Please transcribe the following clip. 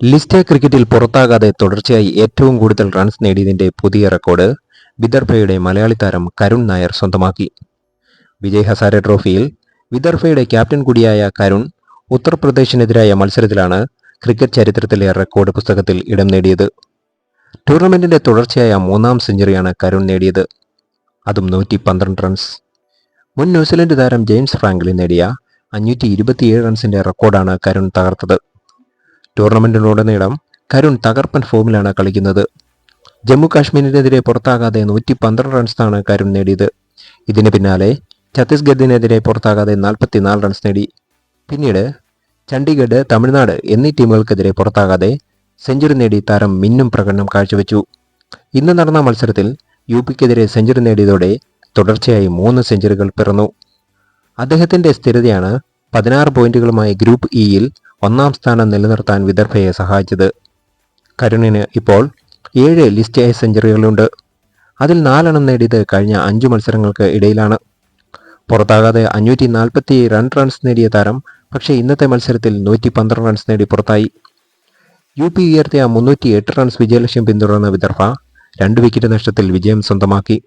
List ക്രിക്കറ്റിൽ പുറത്താകാതെ തുടർച്ചയായി ഏറ്റവും കൂടുതൽ റൺസ് നേടിയതിന്റെ പുതിയ റെക്കോർഡ് വിദർഭയുടെ മലയാളി താരം കരുൺ നായർ സ്വന്തമാക്കി. വിജയ് ഹസാരെ ട്രോഫിയിൽ വിദർഭയുടെ ക്യാപ്റ്റൻ കൂടിയായ കരുൺ ഉത്തർപ്രദേശിനെതിരായ മത്സരത്തിലാണ് ക്രിക്കറ്റ് ചരിത്രത്തിലെ റെക്കോർഡ് പുസ്തകത്തിൽ ഇടം നേടിയത്. ടൂർണമെന്റിന്റെ തുടർച്ചയായ മൂന്നാം സെഞ്ചുറിയാണ് കരുൺ നേടിയത്. അതും നൂറ്റി പന്ത്രണ്ട് റൺസ്. മുൻ ന്യൂസിലൻഡ് താരം ജെയിംസ് ഫ്രാങ്ക്ലിൻ നേടിയ അഞ്ഞൂറ്റി ഇരുപത്തിയേഴ് റൺസിന്റെ റെക്കോർഡാണ് കരുൺ തകർത്തത്. ടൂർണമെന്റിലുടനീളം കരുൺ തകർപ്പൻ ഫോമിലാണ് കളിക്കുന്നത്. ജമ്മു കാശ്മീരിനെതിരെ പുറത്താകാതെ നൂറ്റി പന്ത്രണ്ട് റൺസാണ് കരുൺ നേടിയത്. ഇതിന് പിന്നാലെ ഛത്തീസ്ഗഡിനെതിരെ പുറത്താകാതെ നാൽപ്പത്തിനാല് റൺസ് നേടി. പിന്നീട് ചണ്ഡീഗഡ് തമിഴ്നാട് എന്നീ ടീമുകൾക്കെതിരെ പുറത്താകാതെ സെഞ്ചുറി നേടി താരം മിന്നും പ്രകടനം കാഴ്ചവെച്ചു. ഇന്ന് നടന്ന മത്സരത്തിൽ യു പിക്കെതിരെ സെഞ്ചുറി നേടിയതോടെ തുടർച്ചയായി മൂന്ന് സെഞ്ചുറികൾ പിറന്നു. അദ്ദേഹത്തിന്റെ സ്ഥിരതയാണ് പതിനാറ് പോയിന്റുകളുമായി ഗ്രൂപ്പ് ഇയിൽ ഒന്നാം സ്ഥാനം നിലനിർത്താൻ വിദർഭയെ സഹായിച്ചത്. കരുണിന് ഇപ്പോൾ ഏഴ് ലിസ്റ്റ് എ സെഞ്ചുറികളുണ്ട് അതിൽ നാലെണ്ണം നേടിയത് കഴിഞ്ഞ അഞ്ചു മത്സരങ്ങൾക്ക് ഇടയിലാണ്. പുറത്താകാതെ അഞ്ഞൂറ്റി നാൽപ്പത്തി രണ്ട് റൺസ് നേടിയ താരം പക്ഷേ ഇന്നത്തെ മത്സരത്തിൽ നൂറ്റി പന്ത്രണ്ട് റൺസ് നേടി പുറത്തായി. യു പി ഉയർത്തിയ മുന്നൂറ്റി എട്ട് റൺസ് വിജയലക്ഷ്യം പിന്തുടർന്ന വിദർഭ രണ്ട് വിക്കറ്റ് നഷ്ടത്തിൽ വിജയം സ്വന്തമാക്കി.